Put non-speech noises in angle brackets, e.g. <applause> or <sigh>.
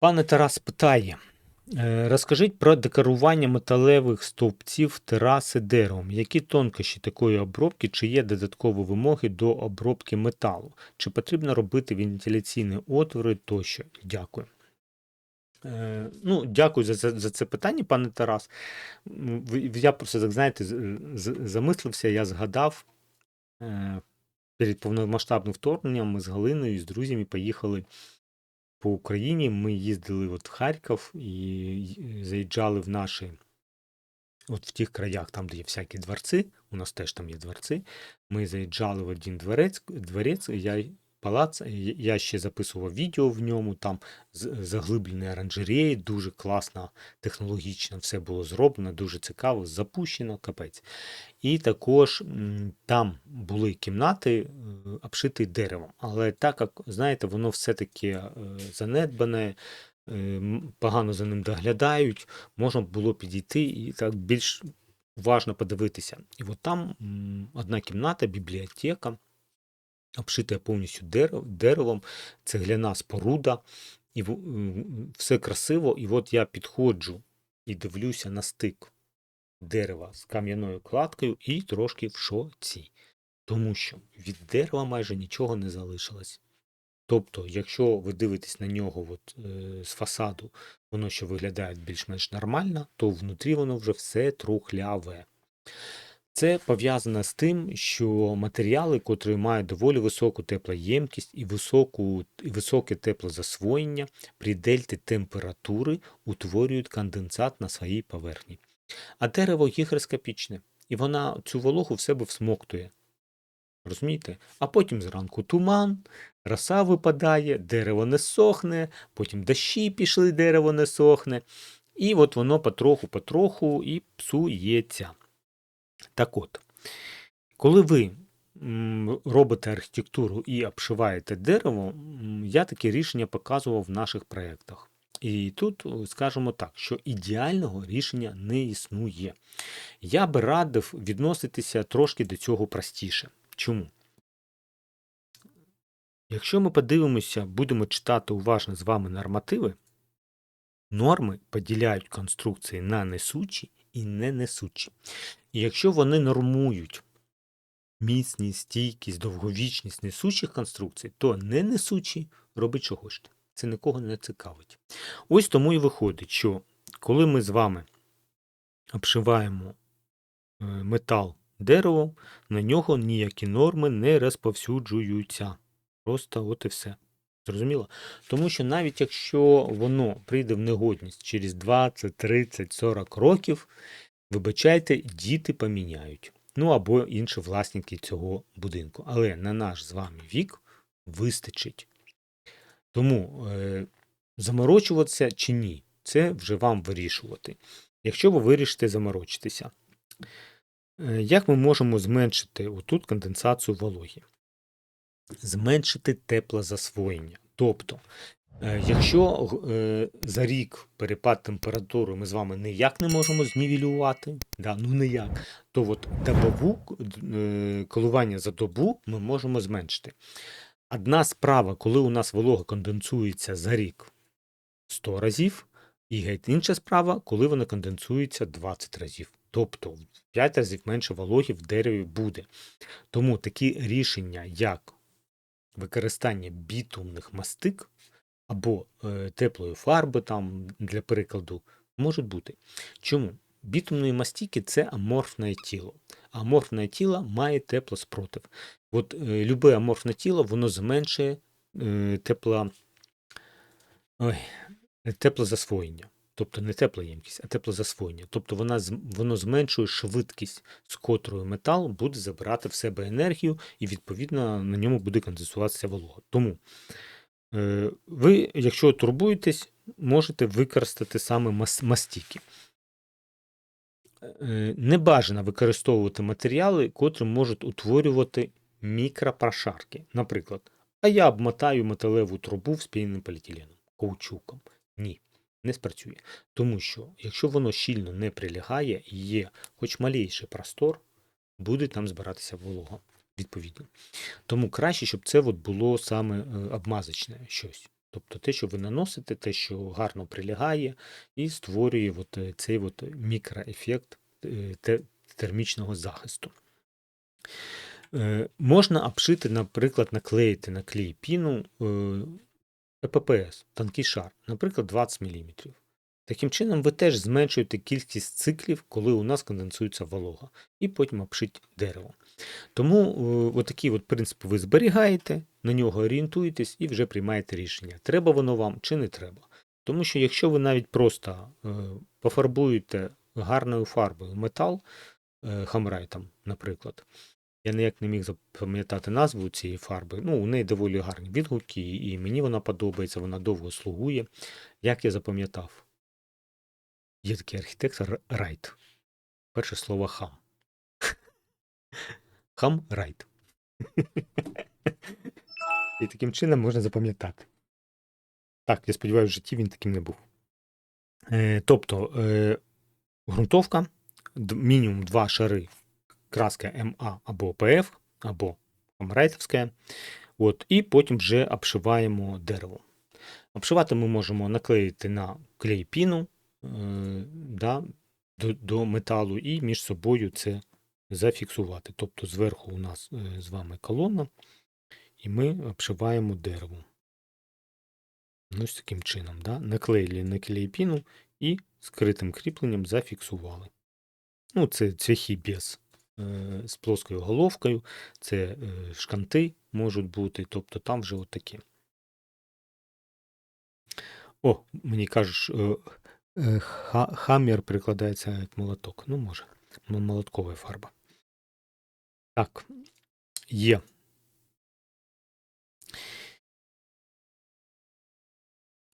Пане Тарас питає: е, розкажіть про декорування металевих стовпців тераси деревом. Які тонкощі такої обробки, чи є додаткові вимоги до обробки металу? Чи потрібно робити вентиляційні отвори тощо? Дякую. Е, ну, дякую за, за, за це питання, пане Тарас. Я просто, так знаєте, замислився, я згадав. е, Перед повномасштабним вторгненням ми з Галиною і з друзями поїхали по Україні. Ми їздили от в Харків і заїжджали в наші, от в тих краях, там, де є всякі дворці, у нас теж там є дворці. Ми заїжджали в один дворець, дворець і я, палац, я ще записував відео в ньому, там заглиблені оранжереї, дуже класно, технологічно все було зроблено, дуже цікаво, запущено, капець. І також там були кімнати, е, обшиті деревом. Але так як, знаєте, воно все-таки е, занедбане, е, погано за ним доглядають, можна було підійти і так більш уважно подивитися. І от там одна кімната, бібліотека, обшита повністю дерев, деревом, цегляна споруда, і все красиво. І от я підходжу і дивлюся на стик дерева з кам'яною кладкою і трошки в шоці. Тому що від дерева майже нічого не залишилось. Тобто, якщо ви дивитесь на нього от, е, з фасаду, воно ще виглядає більш-менш нормально, то внутрі воно вже все трухляве. Це пов'язано з тим, що матеріали, котрі мають доволі високу теплоємкість і, високу, і високе теплозасвоєння, при дельті температури утворюють конденсат на своїй поверхні. А дерево гігроскопічне, і вона цю вологу в себе всмоктує. Розумієте? А потім зранку туман, роса випадає, дерево не сохне, потім дощі пішли, дерево не сохне. І от воно потроху-потроху і псується. Так от, коли ви робите архітектуру і обшиваєте дерево, я таке рішення показував в наших проєктах. І тут скажемо так, що ідеального рішення не існує. Я би радив відноситися трошки до цього простіше. Чому? Якщо ми подивимося, будемо читати уважно з вами нормативи, норми поділяють конструкції на несучі і не несучі. І якщо вони нормують міцність, стійкість, довговічність несучих конструкцій, то не несучі робить хочете. Це нікого не цікавить. Ось тому і виходить, що коли ми з вами обшиваємо е, метал деревом, на нього ніякі норми не розповсюджуються. Просто от і все. Зрозуміло? Тому що навіть якщо воно прийде в негодність через 20, 30, 40 років, вибачайте, діти поміняють. Ну або інші власники цього будинку. Але на наш з вами вік вистачить. Тому е, заморочуватися чи ні, це вже вам вирішувати. Якщо ви вирішите заморочитися, Е, як ми можемо зменшити отут конденсацію вологи? Зменшити теплозасвоєння. Тобто, е, якщо е, за рік перепад температури ми з вами ніяк не можемо знівелювати, да, ну ніяк, то от добову е, коливання за добу ми можемо зменшити. Одна справа, коли у нас волога конденсується за рік 100 разів, і геть інша справа, коли вона конденсується 20 разів. Тобто в 5 разів менше вологи в дереві буде. Тому такі рішення, як використання бітумних мастик або е, теплої фарби, там, для прикладу, можуть бути. Чому? Бітумні мастики це аморфне тіло. Аморфне тіло має теплоспротив. От е, любе аморфне тіло воно зменшує е, тепло, ой, теплозасвоєння. Тобто не теплоємкість, а теплозасвоєння. Тобто вона, воно зменшує швидкість, з котрою метал буде забирати в себе енергію, і відповідно на ньому буде конденсуватися волога. Тому е, ви, якщо турбуєтесь, можете використати саме мас- мастики. Е, Не бажано використовувати матеріали, котрі можуть утворювати мікропрошарки. Наприклад, а я обмотаю металеву трубу вспіненим поліетиленом, каучуком. Ні, не спрацює. Тому що, якщо воно щільно не прилягає і є хоч малейший простор, буде там збиратися волога. Відповідно. Тому краще, щоб це от було саме е, обмазочне щось. Тобто те, що ви наносите, те, що гарно прилягає, і створює от е, цей от мікроефект е, термічного захисту. Можна обшити, наприклад, наклеїти на клей піну ЕППС, тонкий шар, наприклад, 20 мм. Таким чином, ви теж зменшуєте кількість циклів, коли у нас конденсується волога, і потім обшить дерево. Тому е, отакий от принцип ви зберігаєте, на нього орієнтуєтесь і вже приймаєте рішення, треба воно вам чи не треба. Тому що якщо ви навіть просто е, пофарбуєте гарною фарбою метал, е, хамрайтом, наприклад, я ніяк не міг запам'ятати назву цієї фарби. Ну, у неї доволі гарні відгуки, і мені вона подобається, вона довго слугує. Як я запам'ятав, є такий архітектор Райт. Перше слово хам. <laughs> Хам Райт. І таким чином можна запам'ятати. Так, я сподіваюся, в житті він таким не був. Е, тобто, е, ґрунтовка, мінімум два шари краска МА або ПФ, або Хамрайтовська. От, і потім вже обшиваємо дерево. Обшивати ми можемо наклеїти на клей піну е, да, до, до металу і між собою це зафіксувати. Тобто зверху у нас е, з вами колона, і ми обшиваємо дерево. Ну, ось таким чином. Да? Наклеїли на клей піну і скритим кріпленням зафіксували. Ну, це цвяхи без з плоскою головкою, це е, шканти можуть бути, тобто там вже отакі. О, мені що е, е, ха- хаммер прикладається як молоток. Ну, може, молоткова фарба. Так, є.